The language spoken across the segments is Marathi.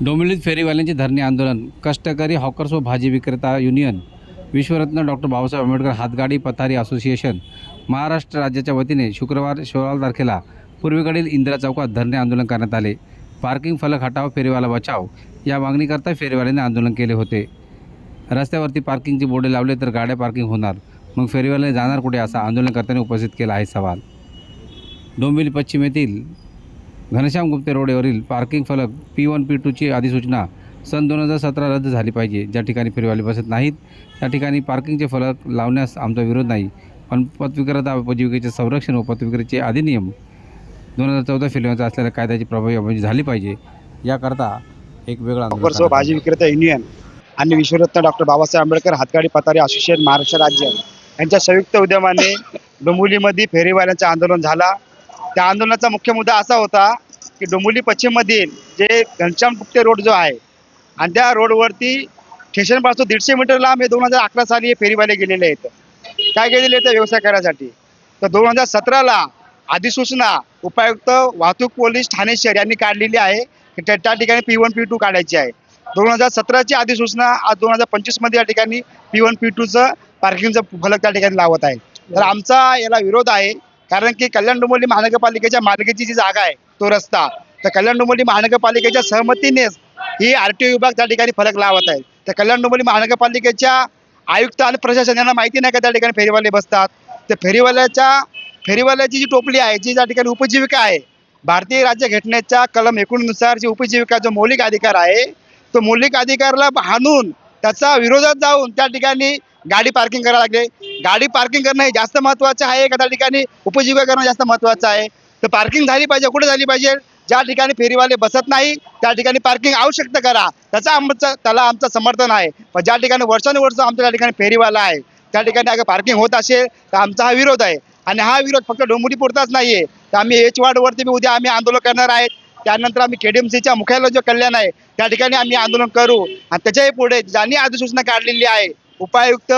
डोंबिवलीत फेरीवाल्यांचे धरणे आंदोलन कष्टकरी हॉकर्स व भाजी विक्रेता युनियन विश्वरत्न डॉक्टर बाबासाहेब आंबेडकर हातगाडी पथारी असोसिएशन महाराष्ट्र राज्याच्या वतीने शुक्रवार सोळा तारखेला पूर्वेकडील इंदिरा चौकात धरणे आंदोलन करण्यात आले. पार्किंग फलक हटाव फेरीवाला बचाव या मागणीकरता फेरीवाल्यांनी आंदोलन केले होते. रस्त्यावरती पार्किंगची बोर्डे लावले तर गाड्या पार्किंग होणार. मग फेरीवाल्याने जाणार कुठे असा आंदोलनकर्त्यांनी उपस्थित केला आहे सवाल. डोंबिवली पश्चिमेतील घनश्याम गुप्ते रोडवरील पार्किंग फलक पी वन पी टूची अधिसूचना सन दोन हजार सतरा रद्द झाली पाहिजे. ज्या ठिकाणी फेरीवाले बसत नाहीत त्या ठिकाणी पार्किंगचे फलक लावण्यास आमचा विरोध नाही. पण पथविक्रेता उपजीविकेचे संरक्षण व पथविक्रेचे अधिनियम दोन हजार चौदा फिल्मचा असलेल्या कायद्याची प्रभावी अंमलबजावणी झाली पाहिजे. याकरता एक वेगळा भाजी विक्रेता युनियन आणि विश्वरत्न डॉक्टर बाबासाहेब आंबेडकर हातगाडी पतारी असोसिएशन महाराष्ट्र राज्य यांच्या संयुक्त उद्यमाने डोंबिवलीमध्ये फेरीवाल्यांचं आंदोलन झाला. त्या आंदोलनाचा मुख्य मुद्दा असा होता की डोंबिवली पश्चिममधील जे घनश्याम गुप्ते रोड जो आहे आणि त्या रोडवरती स्टेशनपासून दीडशे मीटर लांब हे दोन हजार अकरा साली हे फेरीवाले गेलेले आहेत. काय गेलेले आहेत व्यवसाय करण्यासाठी तर दोन हजार सतराला अधिसूचना उपायुक्त वाहतूक पोलीस ठाणे शहर यांनी काढलेली आहे. की त्या त्या ठिकाणी पी वन पी टू काढायची आहे. दोन हजार सतराची अधिसूचना आज दोन हजार पंचवीसमध्ये या ठिकाणी पी वन पी टूचं पार्किंगचं फलक त्या ठिकाणी लावत आहे. तर आमचा याला विरोध आहे कारण की कल्याण डोंबिवली महानगरपालिकेच्या मालकीची जी जागा आहे तो रस्ता तर कल्याण डोंबिवली महानगरपालिकेच्या सहमतीनेच ही आर टी ओ विभाग त्या ठिकाणी फरक लावत आहे. तर कल्याण डोंबिवली महानगरपालिकेच्या आयुक्त आणि प्रशासन यांना माहिती नाही का त्या ठिकाणी फेरीवाले बसतात? तर फेरीवाल्याच्या फेरीवाल्याची जी टोपली आहे जी त्या ठिकाणी उपजीविका आहे भारतीय राज्य घटनेच्या कलम एकोणनुसार जी उपजीविका जो मौलिक अधिकार आहे तो मौलिक अधिकारला हाणून त्याचा विरोधात जाऊन त्या ठिकाणी गाडी पार्किंग करायला लागले. गाडी पार्किंग करणं हे जास्त महत्त्वाचं आहे एखाद्या ठिकाणी उपजीविका करणं जास्त महत्त्वाचं आहे. तर पार्किंग झाली पाहिजे कुठे झाली पाहिजे? ज्या ठिकाणी फेरीवाले बसत नाही त्या ठिकाणी पार्किंग आवश्यक करा. त्याचा आमचा त्याला आमचं समर्थन आहे. पण ज्या ठिकाणी वर्षानुवर्ष आमच्या त्या ठिकाणी फेरीवाला आहे त्या ठिकाणी अगर पार्किंग होत असेल तर आमचा हा विरोध आहे. आणि हा विरोध फक्त डोंबिवली पुरताच नाही आहे तर आम्ही एच वार्डवरती बी उद्या आम्ही आंदोलन करणार आहेत. त्यानंतर आम्ही के डी एम सीच्या मुख्यालय जो कल्याण आहे त्या ठिकाणी आम्ही आंदोलन करू. आणि त्याच्याही पुढे ज्यांनी अधिसूचना काढलेली आहे उपायुक्त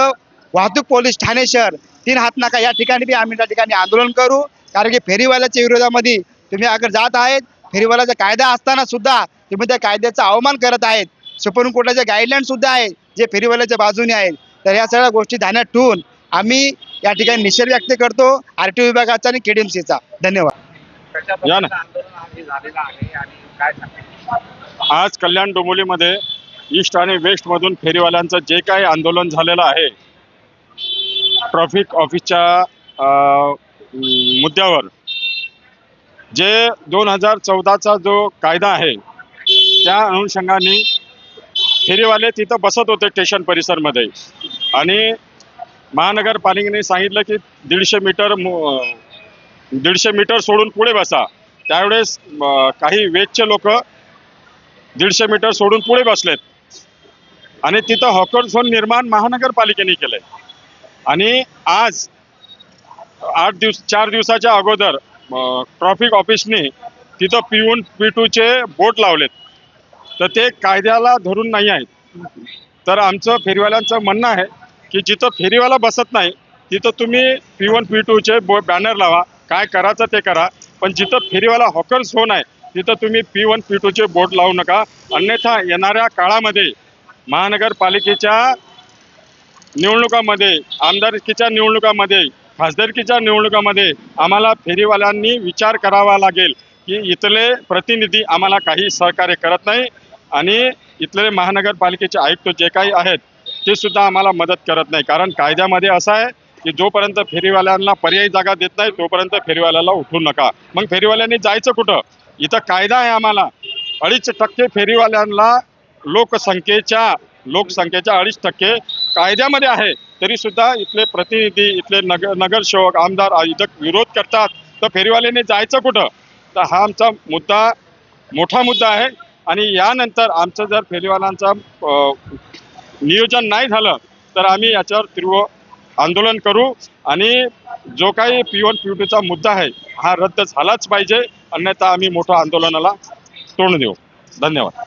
वाहतूक पोलीस ठाणे शहर तीन हातनाका या ठिकाणी बी आम्ही त्या ठिकाणी आंदोलन करू. कारण की फेरीवाल्याच्या विरोधामध्ये तुम्ही अगर जात आहेत फेरीवाल्याचा कायदा असताना सुद्धा तुम्ही त्या कायद्याचा अवमान करत आहेत. सुप्रीम कोर्टाचे गाईडलाईन सुद्धा आहेत जे फेरीवाल्याच्या बाजूने आहेत. तर या सगळ्या गोष्टी ध्यानात ठेवून आम्ही या ठिकाणी निषेध व्यक्त करतो. आर टी विभागाचा आणि के डी एम सीचा धन्यवाद आज कल्याण डोंबिवलीमध्ये ईस्ट आणि वेस्टमधून फेरीवाल्यांचं जे काही आंदोलन झालेलं आहे ट्रॅफिक ऑफिसच्या मुद्द्यावर जे दोन हजार चौदाचा जो कायदा आहे त्या अनुषंगाने फेरीवाले तिथं बसत होते स्टेशन परिसरमध्ये. आणि महानगरपालिकेने सांगितलं की दीडशे मीटर दीडशे मीटर सोडून पुढे बसा. त्यावेळेस काही वेस्टचे लोक दीडशे मीटर सोडून पुढे बसलेत. आणि तिथं हॉकर झोन निर्माण महानगरपालिकेने केलंय. आणि आज आठ दिवस चार दिवसाच्या अगोदर ट्रॉफिक ऑफिसने तिथं पी वन पी टूचे बोट लावलेत. तर ते कायद्याला धरून नाही आहेत. तर आमचं फेरीवाल्यांचं म्हणणं आहे की जिथं फेरीवाला बसत नाही तिथं तुम्ही पी वन पी टूचे बो बॅनर लावा. काय करायचं ते करा. पण जिथं फेरीवाला हॉकर झोन आहे तिथं तुम्ही पी वन पी टूचे बोर्ड लावू नका. अन्यथा येणाऱ्या काळामध्ये महानगरपालिकेच्या निवडणुकामध्ये आमदारकीच्या निवडणुकामध्ये खासदारकीच्या निवडणुकामध्ये आम्हाला फेरीवाल्यांनी विचार करावा लागेल की इथले प्रतिनिधी आम्हाला काही सहकार्य करत नाही आणि इथले महानगरपालिकेचे आयुक्त जे काही आहेत ते सुद्धा आम्हाला मदत करत नाही. कारण कायद्यामध्ये असं आहे की जोपर्यंत फेरीवाल्यांना पर्यायी जागा देत नाही तोपर्यंत फेरीवाल्याला उठू नका. मग फेरीवाल्यांनी जायचं कुठं? इथं कायदा आहे आम्हाला. अडीच टक्के फेरीवाल्यांना लोकसंख्येच्या लोकसंख्येच्या अडीच टक्के कायद्यामध्ये आहे. तरी सुद्धा इथले प्रतिनिधी इथले नगर नगरसेवक आमदार इथं विरोध करतात. तर फेरीवाल्याने जायचं कुठं? तर हा आमचा मुद्दा मोठा मुद्दा आहे. आणि यानंतर आमचं जर फेरीवाल्यांचा नियोजन नाही झालं तर आम्ही याच्यावर तीव्र आंदोलन करू. आणि जो काही पी वन पी टूचा मुद्दा आहे हा रद्द झालाच पाहिजे. अन्यथा आम्ही मोठ्या आंदोलनाला तोंड देऊ. धन्यवाद.